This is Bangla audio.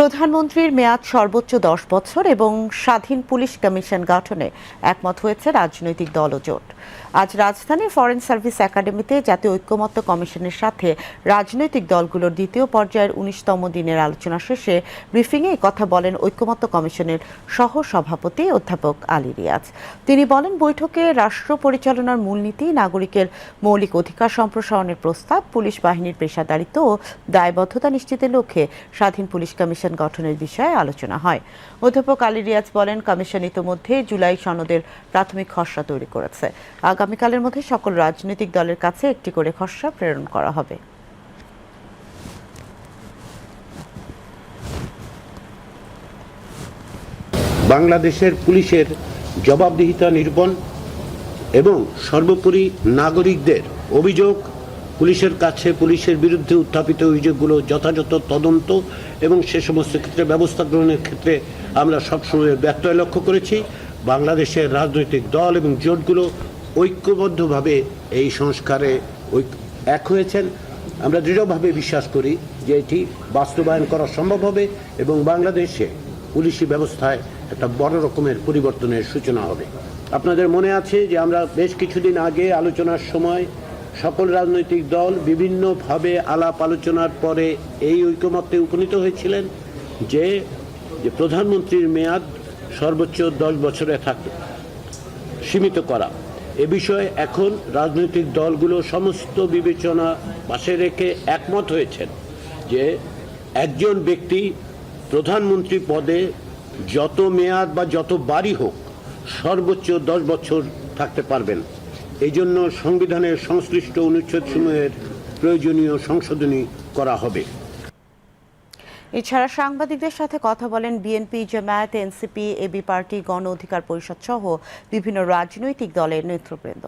প্রধানমন্ত্রীর মেয়াদ সর্বোচ্চ দশ বছর এবং স্বাধীন পুলিশ কমিশন গঠনে একমত হয়েছে রাজনৈতিক দল ও জোট। আজ রাজধানীর ফরেন সার্ভিস একাডেমিতে জাতীয় ঐক্যমত্য কমিশনের সাথে রাজনৈতিক দলগুলোর দ্বিতীয় পর্যায়ের উনিশতম দিনের আলোচনা শেষে ব্রিফিংয়ে কথা বলেন ঐক্যমত্য কমিশনের সহ সভাপতি অধ্যাপক আলী রিয়াজ। তিনি বলেন, বৈঠকে রাষ্ট্র পরিচালনার মূলনীতি, নাগরিকের মৌলিক অধিকার সম্প্রসারণের প্রস্তাব, পুলিশ বাহিনীর পেশাদারিত্ব ও দায়বদ্ধতা নিশ্চিতের লক্ষ্যে স্বাধীন পুলিশ কমিশন গঠনের বিষয়ে আলোচনা হয়। অধ্যাপক আলী রিয়াজ বলেন, কমিশন ইতোমধ্যে জুলাই সনদের প্রাথমিক খসড়া তৈরি করেছে। আগামীকালের মধ্যে সকল রাজনৈতিক দলের কাছে একটি করে খসড়া প্রেরণ করা হবে। বাংলাদেশের পুলিশের জবাবদিহিতা নির্বন এবং সর্বোপরি নাগরিকদের অভিযোগ পুলিশের কাছে পুলিশের বিরুদ্ধে উত্থাপিত অভিযোগগুলো যথাযথ তদন্ত এবং সে সমস্ত ক্ষেত্রে ব্যবস্থা গ্রহণের ক্ষেত্রে আমরা সবসময় ব্যত্যয় লক্ষ্য করেছি। বাংলাদেশের রাজনৈতিক দল এবং জোটগুলো ঐক্যবদ্ধভাবে এই সংস্কারে এক হয়েছেন। আমরা দৃঢ়ভাবে বিশ্বাস করি যে এটি বাস্তবায়ন করা সম্ভব হবে এবং বাংলাদেশে পুলিশি ব্যবস্থায় একটা বড় রকমের পরিবর্তনের সূচনা হবে। আপনাদের মনে আছে যে আমরা বেশ কিছুদিন আগে আলোচনার সময় সকল রাজনৈতিক দল বিভিন্নভাবে আলাপ আলোচনার পরে এই ঐকমত্যে উপনীত হয়েছিলেন যে যে প্রধানমন্ত্রীর মেয়াদ সর্বোচ্চ দশ বছরে থাকবে সীমিত করা। এ বিষয়ে এখন রাজনৈতিক দলগুলো সমস্ত বিবেচনা পাশে রেখে একমত হয়েছেন যে, একজন ব্যক্তি প্রধানমন্ত্রী পদে যত মেয়াদ বা যত বাড়ি হোক সর্বোচ্চ দশ বছর থাকতে পারবেন। এই জন্য সংবিধানের সংশ্লিষ্ট অনুচ্ছেদ অনুচ্ছেদসমূহের প্রয়োজনীয় সংশোধনী করা হবে। এছাড়া সাংবাদিকদের সাথে কথা বলেন BNP, Jamaat, NCP, AB party, Gana Adhikar Parishad সহ বিভিন্ন রাজনৈতিক দলের নেতৃবৃন্দ।